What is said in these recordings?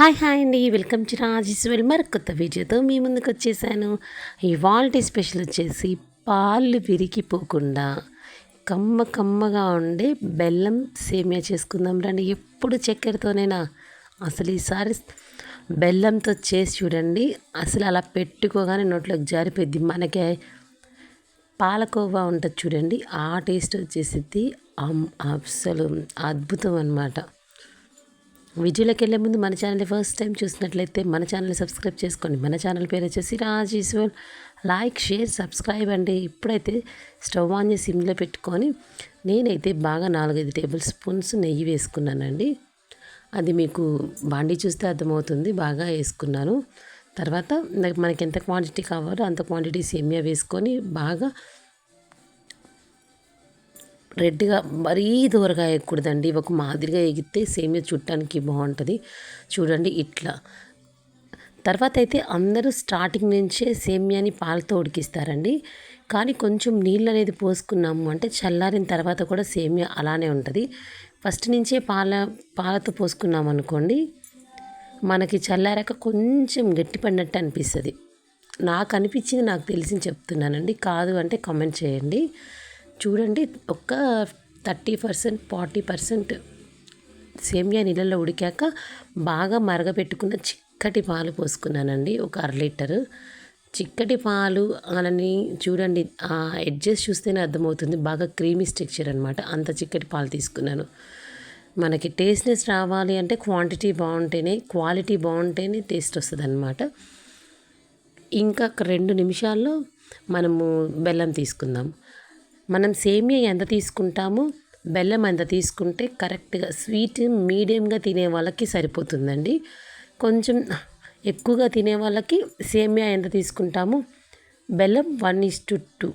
Hi hi అండి. Welcome to Rajesh మరి కొత్త వీడియోతో మీ ముందుకు వచ్చేసాను. ఇవాల్టి స్పెషల్ వచ్చేసి పాలు విరిగిపోకుండా కమ్మ కమ్మగా ఉండే బెల్లం సేమియా చేసుకుందాం రండి. ఎప్పుడు చక్కెరతోనేనా అసలు ఈసారి బెల్లంతో చేసి చూడండి. అసలు అలా పెట్టుకోగానే నోట్లోకి జారిపోయింది మనకే పాలకోవా ఉంటుంది చూడండి. ఆ టేస్ట్ వచ్చేసిద్ది. అసలు అద్భుతం అనమాట వీడియోలోకి వెళ్ళే ముందు మన ఛానల్ ఫస్ట్ టైం చూసినట్లయితే మన ఛానల్ సబ్స్క్రైబ్ చేసుకోండి మన ఛానల్ పేరు వచ్చేసి Raj Eshwar like share subscribe అండి. ఇప్పుడైతే స్టవ్ ఆన్ చేసి సిమ్లో పెట్టుకొని నేనైతే బాగా నాలుగైదు టేబుల్ స్పూన్స్ నెయ్యి వేసుకున్నానండి. అది మీకు బాండీ చూస్తే అర్థమవుతుంది. బాగా వేసుకున్నాను. తర్వాత మనకి ఎంత క్వాంటిటీ కావాలో అంత క్వాంటిటీ సేమియా వేసుకొని బాగా రెడ్గా మరీ దూరగా వేయకూడదండి ఒక మాదిరిగా ఎగితే సేమియా చుట్టానికి బాగుంటుంది. చూడండి ఇట్లా. తర్వాత అయితే అందరూ స్టార్టింగ్ నుంచే సేమియాని పాలతో ఉడికిస్తారండి. కానీ కొంచెం నీళ్ళు అనేది పోసుకున్నాము అంటే చల్లారిన తర్వాత కూడా సేమియా అలానే ఉంటుంది. ఫస్ట్ నుంచే పాల పాలతో పోసుకున్నాం అనుకోండి మనకి చల్లారాక కొంచెం గట్టిపడినట్టు అనిపిస్తుంది. నాకు అనిపించింది నాకు తెలిసి చెప్తున్నానండి. కాదు అంటే కామెంట్ చేయండి. చూడండి ఒక థర్టీ పర్సెంట్ ఫార్టీ పర్సెంట్ సేమియా నీళ్ళల్లో ఉడికాక బాగా మరగపెట్టుకున్న చిక్కటి పాలు పోసుకున్నానండి ఒక అర లీటరు. చిక్కటి పాలు అలాని చూడండి ఆ ఎడ్జెస్ చూస్తేనే అర్థమవుతుంది బాగా క్రీమీ స్ట్రక్చర్ అనమాట అంత చిక్కటి పాలు తీసుకున్నాను. మనకి టేస్ట్నెస్ రావాలి అంటే క్వాంటిటీ బాగుంటేనే క్వాలిటీ బాగుంటేనే టేస్ట్ వస్తుంది అనమాట ఇంకా రెండు నిమిషాల్లో మనము బెల్లం తీసుకుందాం. మనం సేమియా ఎంత తీసుకుంటామో బెల్లం ఎంత తీసుకుంటే కరెక్ట్గా స్వీట్ మీడియంగా తినే వాళ్ళకి సరిపోతుందండి. కొంచెం ఎక్కువగా తినే వాళ్ళకి సేమియా ఎంత తీసుకుంటామో బెల్లం వన్ ఇస్ టు టూ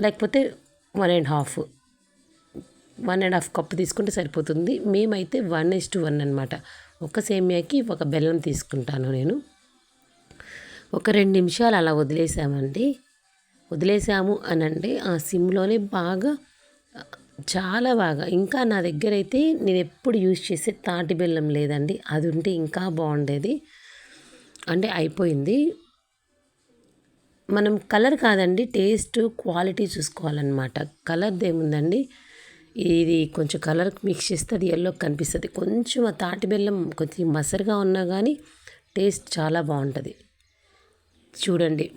లేకపోతే one and half one and half cup తీసుకుంటే సరిపోతుంది. మేమైతే వన్ ఇస్ టు వన్ అనమాట ఒక సేమియాకి ఒక బెల్లం తీసుకుంటాను నేను. ఒక రెండు నిమిషాలు అలా వదిలేసామండి. వదిలేసాము అని అంటే ఆ సిమ్లోనే బాగా చాలా బాగా. ఇంకా నా దగ్గర అయితే నేను ఎప్పుడు యూజ్ చేసే తాటి బెల్లం లేదండి. అది ఉంటే ఇంకా బాగుండేది. అంటే అయిపోయింది. మనం కలర్ కాదండి టేస్ట్ క్వాలిటీ చూసుకోవాలన్నమాట. కలర్ది ఏముందండి? ఇది కొంచెం కలర్ మిక్స్ చేస్తే అది ఎల్లో కనిపిస్తుంది. కొంచెం ఆ తాటి బెల్లం కొంచెం మసరుగా ఉన్నా కానీ టేస్ట్ చాలా బాగుంటుంది. చూడండి.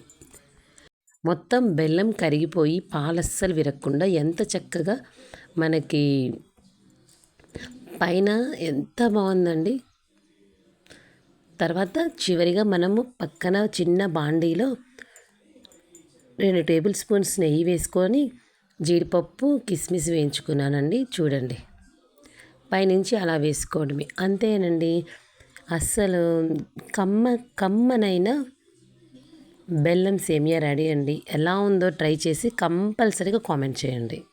మొత్తం బెల్లం కరిగిపోయి పాలస్సలు విరగకుండా ఎంత చక్కగా మనకి పైన ఎంత బాగుందండి. తర్వాత చివరిగా మనము పక్కన చిన్న బాండీలో రెండు టేబుల్ స్పూన్స్ నెయ్యి వేసుకొని జీడిపప్పు కిస్మిస్ వేయించుకున్నానండి. చూడండి. పైనుంచి అలా వేసుకోవడమే. అంతేనండి. అస్సలు కమ్మ కమ్మనైనా బెల్లం సేమియా రెడీ అండి. ఎలా ఉందో ట్రై చేసి కంపల్సరీగా కామెంట్ చేయండి.